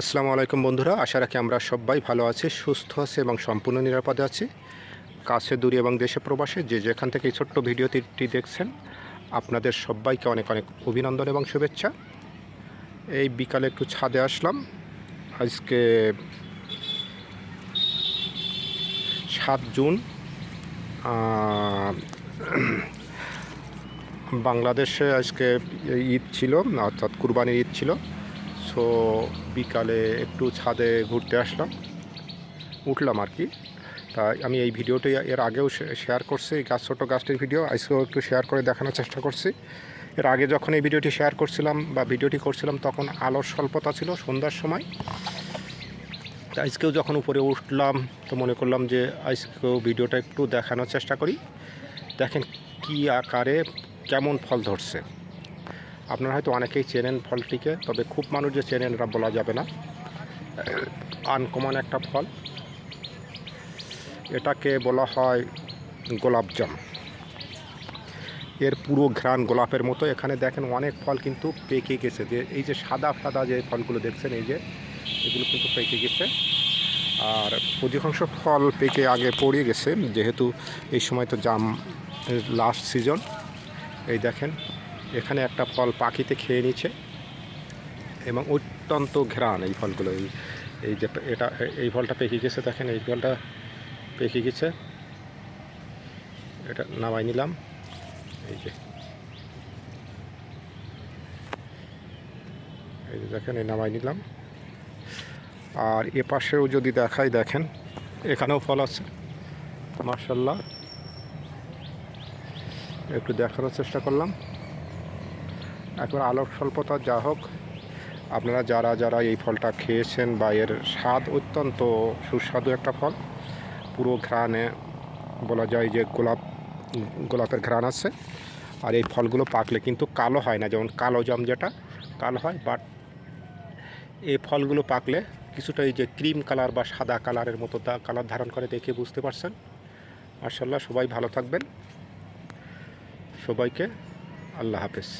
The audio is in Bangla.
আসসালামু আলাইকুম বন্ধুরা, আশা রাখি আমরা সবাই ভালো আছি, সুস্থ আছি এবং সম্পূর্ণ নিরাপদে আছি। কাছে, দূরে এবং দেশে প্রবাসে যে যেখান থেকে এই ছোট্ট ভিডিওটি দেখছেন, আপনাদের সবাইকে অনেক অনেক অভিনন্দন এবং শুভেচ্ছা। এই বিকালে একটু ছাদে আসলাম। আজকে সাত জুন বাংলাদেশে আজকে ঈদ ছিল, অর্থাৎ কুরবানির ঈদ ছিল। সো বিকালে একটু ছাদে ঘুরতে আসলাম। উঠলাম আর কি। তাই আমি এই ভিডিওটি এর আগেও শেয়ার করছি গাছ, ছোটো গাছটির ভিডিও। আজকেও একটু শেয়ার করে দেখানোর চেষ্টা করছি। এর আগে যখন এই ভিডিওটি শেয়ার করছিলাম বা ভিডিওটি করছিলাম, তখন আলোর স্বল্পতা ছিল সন্ধ্যার সময়। আজকেও যখন উপরে উঠলাম, তো মনে করলাম যে আজকেও ভিডিওটা একটু দেখানোর চেষ্টা করি। দেখেন কি আকারে কেমন ফল ধরছে। আপনারা হয়তো অনেকেই চেনেন ফলটিকে, তবে খুব মানুষ যে চেনেন এটা বলা যাবে না। আনকমন একটা ফল। এটাকে বলা হয় গোলাপজাম এর পুরো ঘ্রাণ গোলাপের মতো। এখানে দেখেন অনেক ফল কিন্তু পেকে গেছে। যে এই যে সাদা সাদা যে ফলগুলো দেখছেন, এই যে, এগুলো কিন্তু পেকে গেছে। আর অধিকাংশ ফল পেকে আগে পড়ে গেছে। যেহেতু এই সময় তো জাম লাস্ট সিজন এই দেখেন এখানে একটা ফল পাখিতে খেয়ে নিচ্ছে এবং অত্যন্ত ঘ্রাণ এই ফলগুলো। এই এই যে এটা, এই ফলটা পেকে গেছে, দেখেন এই ফলটা পেকে গেছে। এটা নামাই নিলাম। এই যে। এই যে দেখেন, এই নামাই নিলাম। আর এ পাশেও যদি দেখাই, দেখেন, এখানেও ফল আছে। মার্শাল্লাহ একটু দেখানোর চেষ্টা করলাম। একবার আলোক স্বল্পতা যা হোক, আপনারা যারা যারা এই ফলটা খেয়েছেন বা এর স্বাদ অত্যন্ত সুস্বাদু একটা ফল, পুরো ঘ্রাণে বলা যায় যে গোলাপ, গোলাপের ঘ্রাণ আছে। আর এই ফলগুলো পাকলে কিন্তু কালো হয় না, যেমন কালো জাম যেটা, কালো হয়। বাট এই ফলগুলো পাকলে কিছুটা এই যে ক্রিম কালার বা সাদা কালারের মতো কালার ধারণ করে দেখে বুঝতে পারছেন। মার্শাল্লাহ সবাই ভালো থাকবেন। সবাইকে আল্লাহ হাফেজ।